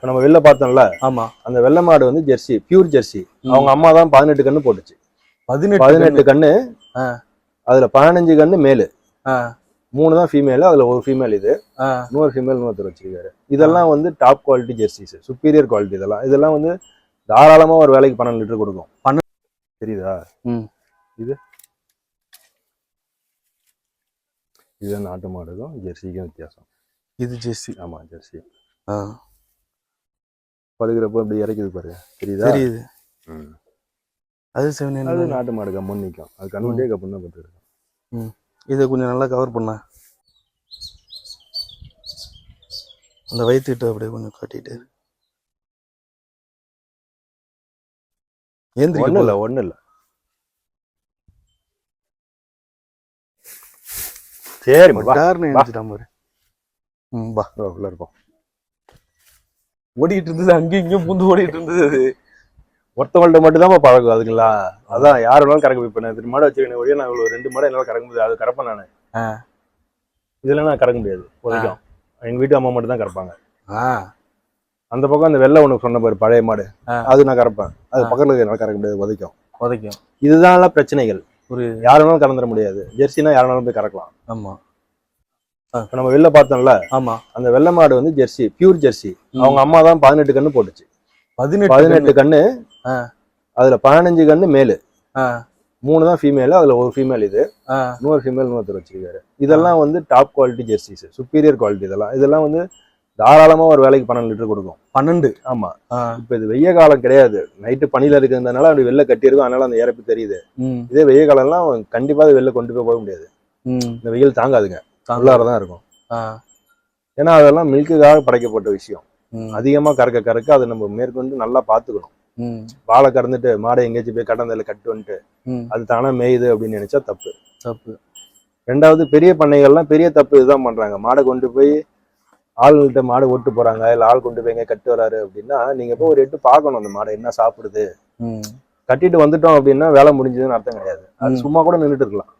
நம்ம வெளில பார்த்தோம்ல ஆமா. அந்த வெள்ளை மாடு வந்து ஜெர்சி பியூர் ஜெர்சி. அவங்க அம்மா தான் பதினெட்டு கண்ணு போட்டுச்சு. பதினெட்டு பதினெட்டு கண்ணு. அதுல பதினஞ்சு கண்ணு மேலு. மூணு தான் ஃபீமேல் அதுல ஒரு ஃபீமேல் இது. இன்னொரு ஃபீமேல் இன்னொருத்தர் வச்சிருக்காரு. இதெல்லாம் வந்து top quality jerseys superior quality இதெல்லாம். இதெல்லாம் வந்து தாராளமா ஒரு வேலைக்கு பன்னெண்டு லிட்டர் கொடுக்கும். பன்ன- தெரியுதா. இது. இது நாட்டு மாடுக்கும் ஜெர்சிக்கும் வித்தியாசம். இது ஜெர்சி. ஆமா ஜெர்சி. ஆ, படுக்கிறப்போ இப்படி இறக்குது பாருங்க தெரியுதா? தெரியுது. அது செவன் அது நாட்டு மாடு கம்மன் நிற்கும் அது கண்ணுட்டே கப்புன்னு தான் போட்டுருக்கோம் இதை கொஞ்சம் நல்லா கவர் பண்ண. அந்த வயிற்றுட்டு அப்படியே கொஞ்சம் காட்டிட்டு ஏந்திரிக்க ஒன்றும். இல்லை ஒன்றும் இல்லை. சரி வா பட்டார்னு எழுந்துட்டான் பாரு. ம் பா உள்ள இருப்போம். ஓடிட்டு இருந்தது அங்கேயும் இங்கேயும் புந்து ஓடிட்டு இருந்தது ஒருத்தவங்கள்ட்ட மட்டும் தான் பழகும் அதுங்களா? அதான் யார் வேணாலும் கறக்க வைப்பேன் நான் மாடு வச்சிருக்கேன் ஒழிய நான் இவ்வளவு ரெண்டு மாடு என்னால கறக்க முடியாது. அது கறப்பேன் நான். ஆ. இதுல நான் கறக்க முடியாது உதைக்கும் எங்க வீட்டு அம்மா மட்டும் தான் கறப்பாங்க அந்த பக்கம் அந்த வெள்ளை உனக்கு சொன்ன பாரு பழைய மாடு. அது நான் கறப்பேன். அது. பக்கத்துல என்னால கறக்க முடியாது உதைக்கும் உதைக்கும் இதுதான் பிரச்சனைகள். புரியுது. யார் வேணாலும் கறந்துட முடியாது. ஜெர்சினா யார் வேணாலும் போய் கறக்கலாம். ஆமா. இப்ப நம்ம வெளில பார்த்தோம்ல ஆமா. அந்த வெள்ளை மாடு வந்து ஜெர்சி பியூர் ஜெர்சி. அவங்க அம்மா தான் பதினெட்டு கண்ணு போட்டுச்சு. பதினெட்டு பதினெட்டு கண்ணு. அதுல பதினஞ்சு கண்ணு மேலு. மூணு தான் ஃபீமேல் அதுல ஒரு ஃபீமேல் இது. இன்னொரு ஃபீமேல் இன்னொருத்தர் வச்சிருக்காரு. இதெல்லாம் வந்து top quality jerseys superior quality இதெல்லாம். இதெல்லாம் வந்து தாராளமா ஒரு வேலைக்கு பன்னெண்டு லிட்டர் கொடுக்கும். பன்னெண்டு? ஆமா. இப்ப இது வெய்ய காலம் கிடையாது. நைட்டு பனியில இருக்கிறதுனால அப்படி வெளில கட்டியிருக்கும் அதனால அந்த இறப்பு தெரியுது. இதே வெய்ய காலம்லாம் கண்டிப்பா அது வெளில கொண்டு போய் போக முடியாது. இந்த வெயில் தாங்காதுங்க. உள்ளார தான் இருக்கும் ஏன்னா அதெல்லாம் மில்க்குக்காக படைக்கப்பட்ட விஷயம். அதிகமா கறக்க கறக்க அதை நம்ம மேற்கொண்டு நல்லா பாத்துக்கணும் வாழை கறந்துட்டு மாடை எங்கேயாச்சும் போய் கடந்ததில் கட்டு வந்துட்டு அது தானே மேயுது அப்படின்னு நினைச்சா தப்பு. தப்பு. ரெண்டாவது பெரிய பண்ணைகள்லாம் பெரிய தப்பு இதுதான் பண்றாங்க. மாடை கொண்டு போய் ஆளுங்கள்ட்ட மாடு ஓட்டு போறாங்க இல்ல ஆள் கொண்டு போய் எங்க கட்டு வராரு அப்படின்னா நீங்க போய் ஒரு எட்டு பார்க்கணும் அந்த மாடை என்ன சாப்பிடுது? கட்டிட்டு வந்துட்டோம் அப்படின்னா வேலை முடிஞ்சதுன்னு அர்த்தம் கிடையாது. அது. சும்மா கூட நின்றுட்டு இருக்கலாம்.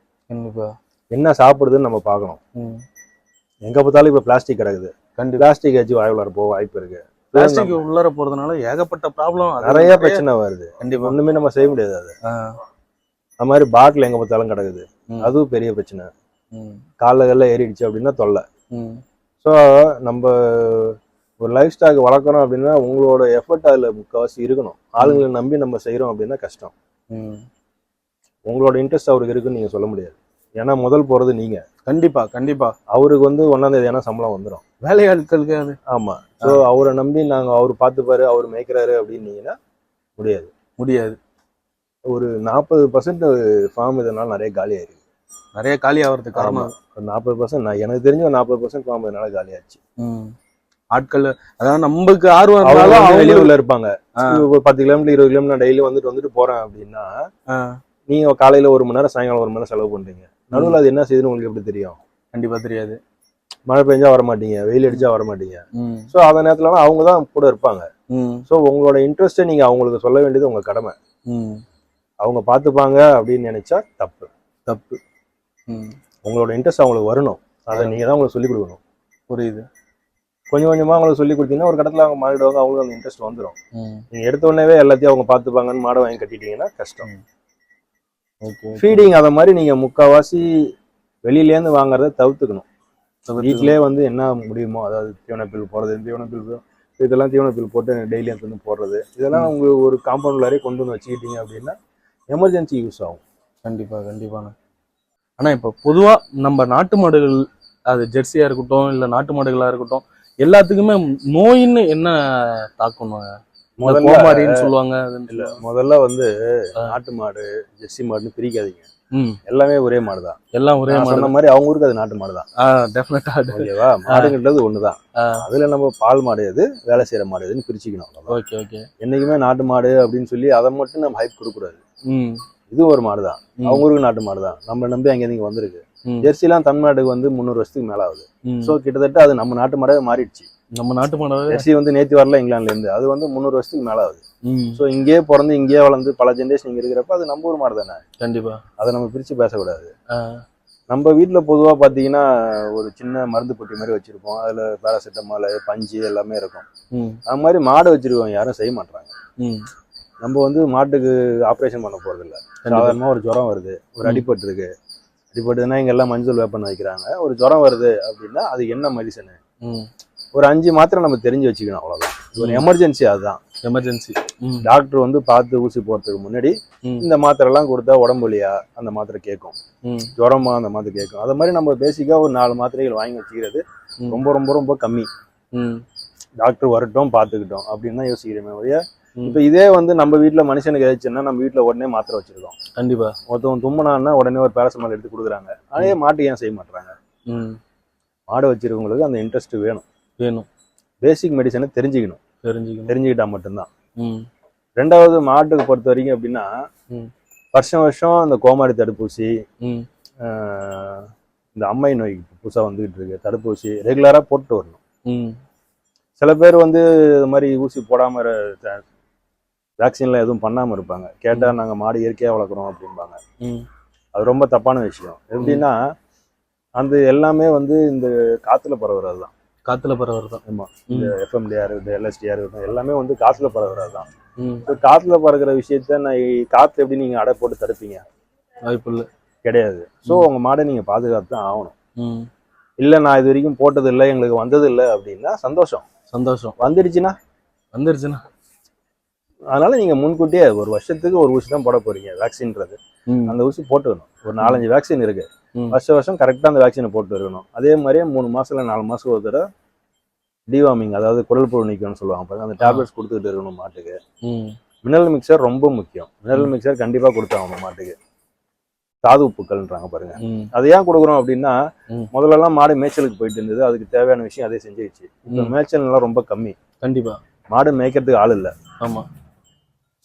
என்ன சாப்பிடுதுன்னு நம்ம பார்க்கணும். எங்க பார்த்தாலும் இப்ப பிளாஸ்டிக் கிடக்குது. கண்டிப்பா. பிளாஸ்டிக் வச்சு வாய் வளர போக வாய்ப்பு இருக்கு. பிளாஸ்டிக் உள்ளார போறதுனால ஏகப்பட்ட ப்ராப்ளம் நிறைய பிரச்சனை வருது. கண்டிப்பா. ஒண்ணுமே நம்ம செய்ய முடியாது அது. ஆ, அந்த மாதிரி பாட்டில் எங்க பார்த்தாலும் கிடக்குது. அதுவும் பெரிய பிரச்சனை. காலைல ஏறிடுச்சு அப்படின்னா தொல்லை. ஸோ நம்ம ஒரு லைஃப் ஸ்டாக் வளர்க்குறோம் அப்படின்னா உங்களோட எஃபர்ட் அதில் முக்கால்வாசி இருக்கணும். ஆளுங்களை நம்பி நம்ம செய்கிறோம் அப்படின்னா கஷ்டம். உங்களோட இன்ட்ரெஸ்ட் அவருக்கு இருக்குன்னு நீங்கள் சொல்ல முடியாது. ஏன்னா முதல் போகிறது நீங்கள் கண்டிப்பா கண்டிப்பா. அவருக்கு வந்து ஒன்றாந்தேதி ஏன்னா சம்பளம் வந்துடும் வேலையாட்களுக்கு அது. ஆமாம் ஸோ அவரை நம்பி நாங்கள் அவர் பார்த்துப்பாரு அவர் மேய்க்கிறாரு அப்படின்னீங்கன்னா முடியாது. முடியாது. ஒரு நாற்பது பர்சன்ட் ஃபார்ம் இதனால நிறைய காலி ஆயிருக்கு. நிறைய காலி ஆகிறதுக்கு காரணம். ஒரு நாற்பது பர்சன்ட் நான் எனக்கு தெரிஞ்ச ஒரு நாற்பது பர்சன்ட் ஃபார்ம் இதனால காலியாச்சு ம். ஆட்கள் அதாவது நமக்கு ஆர்வம் அவங்க வெளியூர்ல இருப்பாங்க. ஒரு பத்து கிலோமீட்டர் இருபது கிலோமீட்டர் டெய்லி வந்துட்டு வந்துட்டு போறேன் அப்படின்னா நீங்க காலையில ஒரு மணி நேரம் சாயங்காலம் ஒரு மணி நேரம் செலவு பண்றீங்க. நடுவில் அது என்ன செய்யுதுன்னு உங்களுக்கு எப்படி தெரியும்? கண்டிப்பா தெரியாது. மழை பெஞ்சா வர மாட்டீங்க வெயில் அடிச்சா வர மாட்டீங்க ஸோ அந்த நேரத்துலலாம் அவங்க தான் கூட இருப்பாங்க. ஸோ உங்களோட இன்ட்ரெஸ்ட்டை நீங்க அவங்களுக்கு சொல்ல வேண்டியது உங்க கடமை. அவங்க பார்த்துப்பாங்க அப்படின்னு நினைச்சா தப்பு. தப்பு. உங்களோட இன்ட்ரெஸ்ட் அவங்களுக்கு வரணும். அதை நீங்க தான் அவங்களுக்கு சொல்லிக் கொடுக்கணும். புரியுது. கொஞ்சம் கொஞ்சமா அவங்களுக்கு சொல்லி கொடுத்தீங்கன்னா ஒரு கடத்துல அவங்க மாறிடுவாங்க அவங்களுக்கு அந்த இன்ட்ரெஸ்ட் வந்துடும் நீங்க எடுத்த உடனே எல்லாத்தையும் அவங்க பார்த்துப்பாங்கன்னு மாடை வாங்கி கட்டிட்டீங்கன்னா கஷ்டம். ஃபீடிங் அதை மாதிரி நீங்க முக்காவாசி வெளியிலேருந்து வாங்குறத தவிர்த்துக்கணும். வீட்டிலே வந்து என்ன முடியுமோ அதாவது தீவனப்பில் போடுறது தீவனப்பில் இதெல்லாம் தீவனப்பில் போட்டு டெய்லி எடுத்து வந்து போடுறது. இதெல்லாம் உங்க ஒரு காம்பவுண்ட்லாரே கொண்டு வந்து வச்சுக்கிட்டீங்க அப்படின்னா எமர்ஜென்சி யூஸ் ஆகும். கண்டிப்பா கண்டிப்பாண்ணே ஆனா இப்ப பொதுவா நம்ம நாட்டு மாடுகள் அது ஜெர்சியா இருக்கட்டும் இல்ல நாட்டு மாடுகளா இருக்கட்டும் எல்லாத்துக்குமே நோயின்னு என்ன தாக்கணும்? கோமாரின்னு சொல்லுவாங்க இல்ல. முதல்ல வந்து. நாட்டு மாடு ஜெர்சி மாடுன்னு பிரிக்காதீங்க. எல்லாமே ஒரே மாடு தான் எல்லாம் ஒரே மாடு சொன்ன மாதிரி அவங்க ஊருக்கு அது நாட்டு மாடு தான் டெஃபினட்டா ஓகேவா? மாடுங்கிறது ஒண்ணுதான். ஆ. அதுல நம்ம பால் மாடு எது வேலை செய்யற மாடு எதுன்னு பிரிச்சுக்கணும். Okay okay. என்னைக்குமே நாட்டு மாடு அப்படின்னு சொல்லி அதை மட்டும் நம்ம ஹைப் கொடுக்கக்கூடாது. ம். இது ஒரு மாடு தான். அவங்க ஊருக்கு நாட்டு மாடு தான் நம்ம நம்பி அங்கே இங்க வந்திருக்கு. ஜெர்சிலாம் தமிழ்நாட்டுக்கு வந்து முந்நூறு வருஷத்துக்கு மேல ஆகுது. ஸோ கிட்டத்தட்ட அது நம்ம நாட்டு மாடவே மாறிடுச்சு. நம்ம நாட்டு மாடாவே ஜெர்சி வந்து நேத்தி வரல இங்கிலாந்துல இருந்து. அது வந்து முந்நூறு வருஷத்துக்கு மேல ஆகுது ஸோ இங்கேயே பிறந்து இங்கேயே வளர்ந்து பல ஜென்ரேஷன் இங்க இருக்கிறப்ப அது நம்ம ஊர் மாடு தானே? கண்டிப்பா. அதை நம்ம பிரிச்சு பேசக்கூடாது. நம்ம வீட்ல பொதுவா பாத்தீங்கன்னா ஒரு சின்ன மருந்து பொட்டி மாதிரி வச்சிருப்போம். அதுல பேராசிட்டமால் பஞ்சு எல்லாமே இருக்கும். அது மாதிரி மாடு வச்சிருக்கோம் யாரும் செய்ய மாட்டாங்க நம்ம வந்து மாட்டுக்கு ஆப்ரேஷன் பண்ண போறது இல்ல சாதாரணமா ஒரு ஜுரம் வருது. ஒரு. அடிபட்டு இருக்கு. அடிபட்டுதுன்னா இங்க எல்லாம் மஞ்சள் வேப்பன் வைக்கிறாங்க. ஒரு ஜுரம் வருது அப்படின்னா அது என்ன மெடிசனு ஒரு அஞ்சு மாத்திரை நம்ம தெரிஞ்சு வச்சுக்கணும் அவ்வளவுதான். ஒரு. எமர்ஜென்சி அதுதான். எமர்ஜென்சி டாக்டர் வந்து பார்த்து ஊசி போறதுக்கு முன்னாடி இந்த மாத்திரை எல்லாம் கொடுத்தா உடம்பு வலியா? அந்த மாத்திரை கேட்கும். ஜுரமா அந்த மாத்திரை கேட்கும். அது மாதிரி நம்ம பேசிக்கா ஒரு நாலு மாத்திரைகள் வாங்கி வச்சுக்கிறது. ரொம்ப ரொம்ப ரொம்ப கம்மி. ம். டாக்டர் வரட்டும் பார்த்துக்கிட்டோம் அப்படின்னு தான் யோசிக்கிறேன் ஒழிய. இப்போ இதே வந்து நம்ம வீட்ல மனுஷனுக்கு ஏதாச்சுன்னா நம்ம வீட்ல உடனே மாத்திரை வச்சிருக்கோம். கண்டிப்பா. ஒருத்தவங்க தும்முனான்னா உடனே ஒரு பேரசமால் எடுத்து கொடுக்குறாங்க. அதே மாட்டு ஏன் செய்ய மாட்டாங்க ம். மாடு வச்சிருக்கவங்களுக்கு அந்த இன்ட்ரெஸ்ட் வேணும். வேணும். பேசிக் மெடிசனை தெரிஞ்சுக்கணும். தெரிஞ்சுக்கணும். தெரிஞ்சுக்கிட்டா மட்டும்தான். ம். ரெண்டாவது மாட்டுக்கு பொறுத்த வரைக்கும் எப்படின்னா ம். வருஷம் வருஷம் இந்த கோமாரி தடுப்பூசி இந்த அம்மை நோய் புதுசாக வந்துகிட்டு இருக்கு. தடுப்பூசி ரெகுலராக போட்டு வரணும். ம். சில பேர் வந்து இது மாதிரி ஊசி போடாமல் வேக்சின்லாம் எதுவும் பண்ணாமல் இருப்பாங்க. கேட்டால் நாங்கள் மாடு இயற்கையாக வளர்க்குறோம் அப்படிம்பாங்க. அது ரொம்ப தப்பான விஷயம். எப்படின்னா அந்த எல்லாமே வந்து இந்த காற்றுல பரவுறது தான் காத்துல பரவர் தான். ஆமா. ம். எஃப்எம்டிஆர் இருக்கட்டும் எல்எஸ்டிஆர் இருக்கட்டும் எல்லாமே வந்து காற்றுல பரவுறது தான். இப்போ காற்றுல பறக்கிற விஷயத்த நான் காற்று எப்படி நீங்கள் அடை போட்டு தடுப்பீங்க? வாய்ப்பு இல்லை. கிடையாது. ஸோ உங்க மாடை நீங்கள் பாதுகாத்து தான் ஆகணும். இல்லை நான் இது வரைக்கும் போட்டது இல்லை எங்களுக்கு வந்தது இல்லை அப்படின்னா சந்தோஷம். சந்தோஷம். வந்துடுச்சுன்னா? வந்துருச்சுன்னா அதனால நீங்க முன்கூட்டியே ஒரு வருஷத்துக்கு ஒரு ஊசி தான் போட போறீங்க வேக்சின்றது. அந்த ஊசி போட்டுக்கணும். ஒரு நாலஞ்சு வேக்சின் இருக்கு. ம். வருஷம் கரெக்டாக அந்த வேக்சினை போட்டு இருக்கணும். அதே மாதிரியே மூணு மாசம் இல்லை நாலு மாசம் ஒரு தடவை டிவார்மிங் அதாவது குடல் புழு நீக்கம்னு சொல்லுவாங்க பாருங்க. அந்த டேப்லெட்ஸ் கொடுத்துக்கிட்டு இருக்கணும் மாட்டுக்கு. மினரல் மிக்சர் ரொம்ப முக்கியம். மினரல் மிக்சர் கண்டிப்பா கொடுத்தாகணும் மாட்டுக்கு. தாது உப்புக்கள்ன்றாங்க பாருங்க. அது ஏன் கொடுக்குறோம் அப்படின்னா. முதல்லலாம் மாடு மேய்ச்சலுக்கு போயிட்டு இருந்தது. அதுக்கு தேவையான விஷயம் அதே செஞ்சிருச்சு. இப்போ ம். மேய்ச்சல்லாம் ரொம்ப கம்மி. கண்டிப்பா. மாடு மேய்க்கிறதுக்கு ஆள் இல்லை. ஆமா.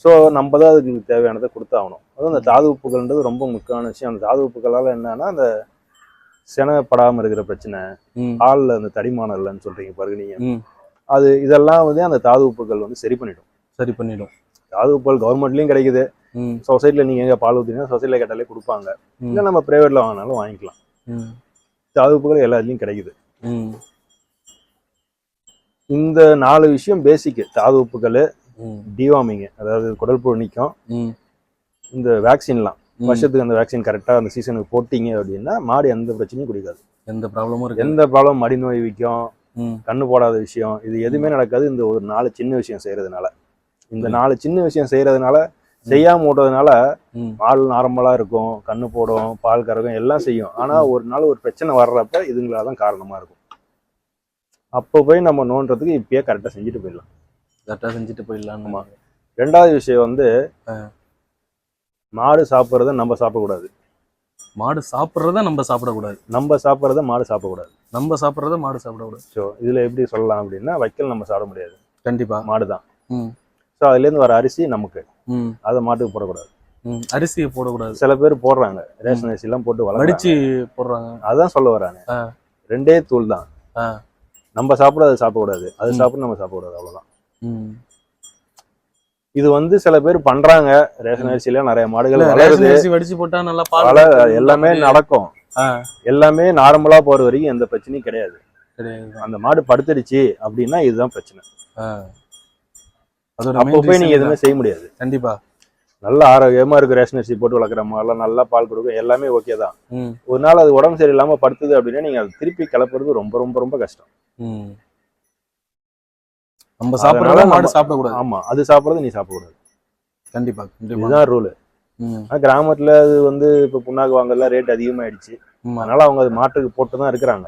ஸோ நம்ம தான் அதுக்கு தேவையானதை கொடுத்தாகணும். அதுவும் அந்த தாது உப்புகள்ன்றது ரொம்ப முக்கியமான விஷயம். அந்த தாது உப்புகளால் என்னன்னா அந்த செனப்படாமல் இருக்கிற பிரச்சனை பாலில் அந்த தடிமானம் இல்லைன்னு சொல்றீங்க பாருங்க நீங்க. ம். அது இதெல்லாம் வந்து அந்த தாது உப்புகள் வந்து சரி பண்ணிடும். சரி பண்ணிடும். தாது உப்புகள் கவர்மெண்ட்லயும் கிடைக்குது. ம். சொசைட்டில நீங்க எங்க பால் ஊற்றினா சொசைட்டில கேட்டாலே கொடுப்பாங்க. இல்லை நம்ம பிரைவேட்ல வாங்கினாலும் வாங்கிக்கலாம். தாது உப்புகள் எல்லா இதுலயும் கிடைக்குது இந்த நாலு விஷயம் பேசிக் தாது உப்புகள் ம். டிவார்மிங் அதாவது குடல் புழு நீக்கம். ம். இந்த வேக்சின்லாம். வருஷத்துக்கு அந்த வேக்சின் கரெக்டாக அந்த சீசனுக்கு போட்டீங்க அப்படின்னா மாடு எந்த பிரச்சனையும் குடிக்காது. எந்த ப்ராப்ளமும் இருக்கு எந்த ப்ராப்ளம் மடி நோய் விற்கும் கண்ணு போடாத விஷயம் இது எதுவுமே நடக்காது. இந்த ஒரு நாலு சின்ன விஷயம் செய்யறதுனால. இந்த. நாலு சின்ன விஷயம் செய்யறதுனால செய்யாம விட்டதுனால ம். பால் நார்மலா இருக்கும் கண்ணு போடும் பால் கறக்கும் எல்லாம் செய்யும். ஆனா ஒரு நாள் ஒரு பிரச்சனை வர்றப்ப இதுங்களா தான் காரணமா இருக்கும். அப்போ போய் நம்ம நோன்றதுக்கு இப்பயே கரெக்டாக செஞ்சுட்டு போயிடலாம். கரெக்டாக செஞ்சுட்டு போயிடலாம் ஆமா. ரெண்டாவது விஷயம் வந்து. மாடு சாப்பிட்றத நம்ம சாப்பிடக்கூடாது. மாடு சாப்பிட்றத நம்ம சாப்பிடக்கூடாது. நம்ம சாப்பிட்றத மாடு சாப்பிடக்கூடாது. நம்ம சாப்பிட்றத மாடு சாப்பிடக்கூடாது. ஸோ இதுல எப்படி சொல்லலாம் அப்படின்னா வைக்கல் நம்ம சாப்பிட முடியாது. கண்டிப்பா. மாடு தான் ஸோ அதுலேருந்து வர அரிசி நமக்கு. அதை மாட்டுக்கு போடக்கூடாது. அரிசியை போடக்கூடாது. சில பேர் போடுறாங்க. ரேஷன் அரிசி எல்லாம் போட்டு வடிச்சு போடுறாங்க. அதான் சொல்ல வராங்க. ரெண்டே தூள் தான். நம்ம சாப்பிட அது சாப்பிடக்கூடாது. அது. சாப்பிட நம்ம சாப்பிடக்கூடாது. அவ்வளவுதான். ம் இது வந்து சில பேர் பண்றாங்க. ரேஷன் அரிசியில நிறைய மாடுகள் வடிச்சு போட்டா நல்லா. எல்லாமே நடக்கும். எல்லாமே நார்மலா போற வரைக்கும் எந்த பிரச்சனையும் கிடையாது. அந்த மாடு படுத்துடுச்சு அப்படின்னா இதுதான் பிரச்சனை. அப்போ போய் நீங்க எதுவுமே. செய்ய முடியாது. கண்டிப்பா. நல்ல ஆரோக்கியமா இருக்கு ரேஷன் அரிசி போட்டு வளர்க்குற மாடெல்லாம் நல்லா பால் கொடுக்கும். எல்லாமே ஓகே தான். ஒரு நாள் அது உடம்பு சரியில்லாம படுத்துது அப்படின்னா நீங்க அதை திருப்பி கிளப்புறது ரொம்ப ரொம்ப ரொம்ப கஷ்டம். நம்ம சாப்பிட்றத மாடு சாப்பிடக்கூடாது. ஆமா அது சாப்பிடுறது நீ சாப்பிடக்கூடாது. கண்டிப்பா கண்டிப்பா. இதுதான் ரூல் ம். ஆனா கிராமத்துல அது வந்து இப்ப புண்ணாக்கு வாங்கலாம் ரேட் அதிகமாயிடுச்சு. அதனால அவங்க அது மாட்டுக்கு போட்டு தான் இருக்கிறாங்க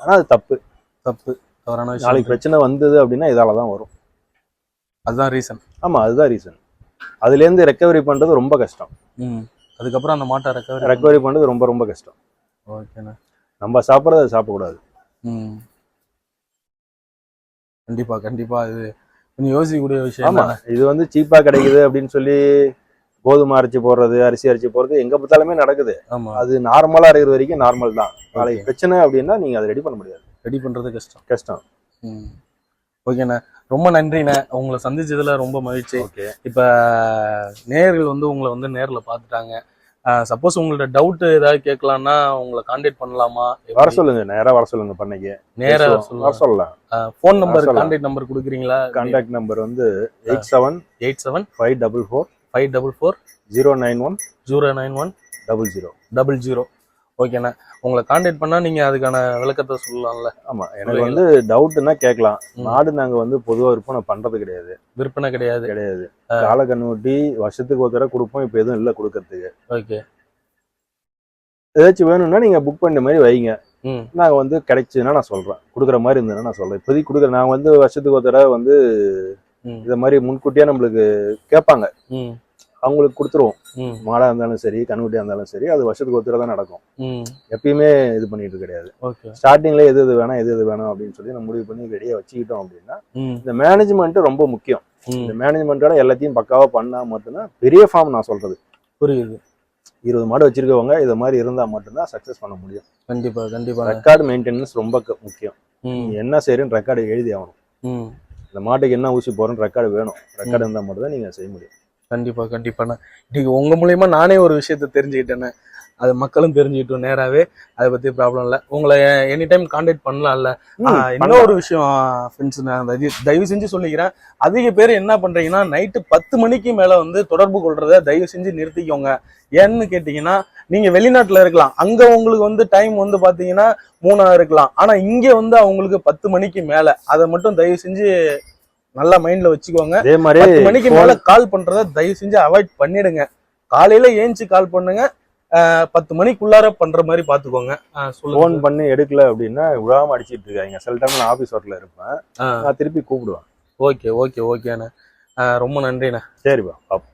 ஆனா அது தப்பு. தப்பு. தவறான நாளைக்கு பிரச்சனை வந்தது அப்படின்னா இதால தான் வரும். அதுதான் ரீசன் ஆமா அதுதான் ரீசன் அதுல இருந்து ரெக்கவரி பண்றது ரொம்ப கஷ்டம். அதுக்கப்புறம் அந்த மாட்டை ரெக்கவரி ரெக்கவரி பண்றது ரொம்ப ரொம்ப கஷ்டம். ஓகேண்ணா. நம்ம சாப்பிட்றது அது சாப்பிடக்கூடாது கண்டிப்பா கண்டிப்பா. இது கொஞ்சம் யோசிக்கக்கூடிய விஷயம் ஆமா. இது வந்து சீப்பா கிடைக்குது அப்படின்னு சொல்லி கோதுமை அரைச்சி போடுறது அரிசி அரைச்சி போடுறது எங்க பார்த்தாலுமே நடக்குது. ஆமா. அது நார்மலா இருக்கிற வரைக்கும் நார்மல் தான். நாளைக்கு பிரச்சனை அப்படின்னா நீங்க அதை ரெடி பண்ண முடியாது. ரெடி பண்றது கஷ்டம். கஷ்டம். ஓகேண்ணா ரொம்ப நன்றிண்ணே. உங்களை சந்திச்சதுல ரொம்ப மகிழ்ச்சி. இப்ப நேயர்கள் வந்து உங்களை வந்து நேர்ல பார்த்துட்டாங்க. சப்போஸ் உங்களோட டவுட் ஏதாவது கேட்கலாம்னா உங்களை காண்டாக்ட் பண்ணலாமா? வர சொல்லுங்க நேரா வர சொல்லுங்க பண்ணைக்கு. நேரா. வர சொல்லலாம். Phone number. காண்டாக்ட் நம்பர் கொடுக்குறீங்களா? கான்டாக்ட் நம்பர் வந்து eight seven eight seven five double four five double four zero nine one zero nine one double zero double zero ஓகேண்ணா. உங்களை காண்டாக்ட் பண்ணா நீங்க அதுக்கான விளக்கத்தை சொல்லலாம்ல. ஆமா எனக்கு வந்து டவுட்னா கேட்கலாம். ம். மாடு நாங்க வந்து பொதுவா விற்பனை பண்றது கிடையாது. விற்பனை கிடையாது. கிடையாது. கால கண்ணுட்டி வருஷத்துக்கு ஒரு தடவை கொடுப்போம். இப்ப எதுவும் இல்ல கொடுக்கறதுக்கு. ஓகே. ஏதாச்சும் வேணும்னா நீங்க புக் பண்ண மாதிரி வைங்க. ம். நாங்க வந்து கிடைச்சதுன்னா நான் சொல்றேன். கொடுக்குற மாதிரி இருந்ததுன்னா நான் சொல்றேன். இப்போதைக்கு கொடுக்குற நான் வந்து வருஷத்துக்கு ஒரு தடவை வந்து இத மாதிரி முன்கூட்டியே நம்மளுக்கு கேட்பாங்க. அவங்களுக்கு கொடுத்துருவோம். மாடா இருந்தாலும் சரி கண்ணுக்குட்டியா இருந்தாலும் சரி அது வருஷத்துக்கு தடவை தான் நடக்கும். எப்பயுமே இது பண்ணிட்டு கிடையாது. ஸ்டார்டிங்ல எது எது வேணாம் எது எது வேணும் அப்படின்னு சொல்லி நம்ம முடிவு பண்ணி ரெடியா வச்சுக்கிட்டோம் அப்படின்னா இந்த மேனேஜ்மெண்ட் ரொம்ப முக்கியம். இந்த மேனேஜ்மெண்ட்டோட எல்லாத்தையும் பக்காவா பண்ணா மட்டும்தான் பெரிய ஃபார்ம் நான் சொல்றது. புரியுது. இருபது மாடு வச்சிருக்கவங்க இதை மாதிரி இருந்தா மட்டும்தான் சக்சஸ் பண்ண முடியும். கண்டிப்பா கண்டிப்பா. ரெக்கார்டு மெயின்டெனன்ஸ் ரொம்ப முக்கியம். என்ன செய்யறேன்னு ரெக்கார்டு எழுதி ஆகணும். இந்த மாட்டுக்கு என்ன ஊசி போறோன்னு ரெக்கார்டு வேணும். ரெக்கார்டு இருந்தா மட்டும் தான் நீங்க செய்ய முடியும். கண்டிப்பா கண்டிப்பாண்ணா இன்னைக்கு உங்க மூலியமா நானே ஒரு விஷயத்த தெரிஞ்சுக்கிட்டேண்ணே அது மக்களும் தெரிஞ்சுக்கிட்டோம் நேராவே. அதை பத்தி ப்ராப்ளம் இல்லை. உங்களை எனி டைம் காண்டாக்ட் பண்ணலாம்ல. ம், ஆ, பண்ணலாம். இன்னொரு விஷயம் ஃப்ரெண்ட்ஸ் நான் தயவு- தயவு செஞ்சு சொல்லிக்கிறேன். அதிக பேர் என்ன பண்றீங்கன்னா நைட்டு பத்து மணிக்கு மேல வந்து தொடர்பு கொள்றத தயவு செஞ்சு நிறுத்திக்கோங்க. ஏன்னு கேட்டீங்கன்னா நீங்க வெளிநாட்டுல இருக்கலாம். அங்க உங்களுக்கு வந்து டைம் வந்து பாத்தீங்கன்னா மூணா இருக்கலாம். ஆனா இங்க வந்து அவங்களுக்கு பத்து மணிக்கு மேல. அதை மட்டும் தயவு செஞ்சு நல்லா மைண்ட்ல வச்சுக்கோங்க. அதே மாதிரி பத்து மணிக்கு மேல கால் பண்றத தயவு செஞ்சு அவாய்ட் பண்ணிடுங்க. காலையில ஏஞ்சி கால் பண்ணுங்க. பத்து மணிக்குள்ளார பண்ற மாதிரி பாத்துக்கோங்க. ஃபோன் பண்ணி எடுக்கல அப்படின்னா விழாம அடிச்சிட்டு இருக்காங்க சில டைம் நான் ஆபீஸ் ஒர்க்ல இருப்பேன். நான் திருப்பி கூப்பிடுவேன். ஓகே ஓகே ஓகேண்ணே. ரொம்ப நன்றிண்ணே. சரிப்பா பாப்போம்.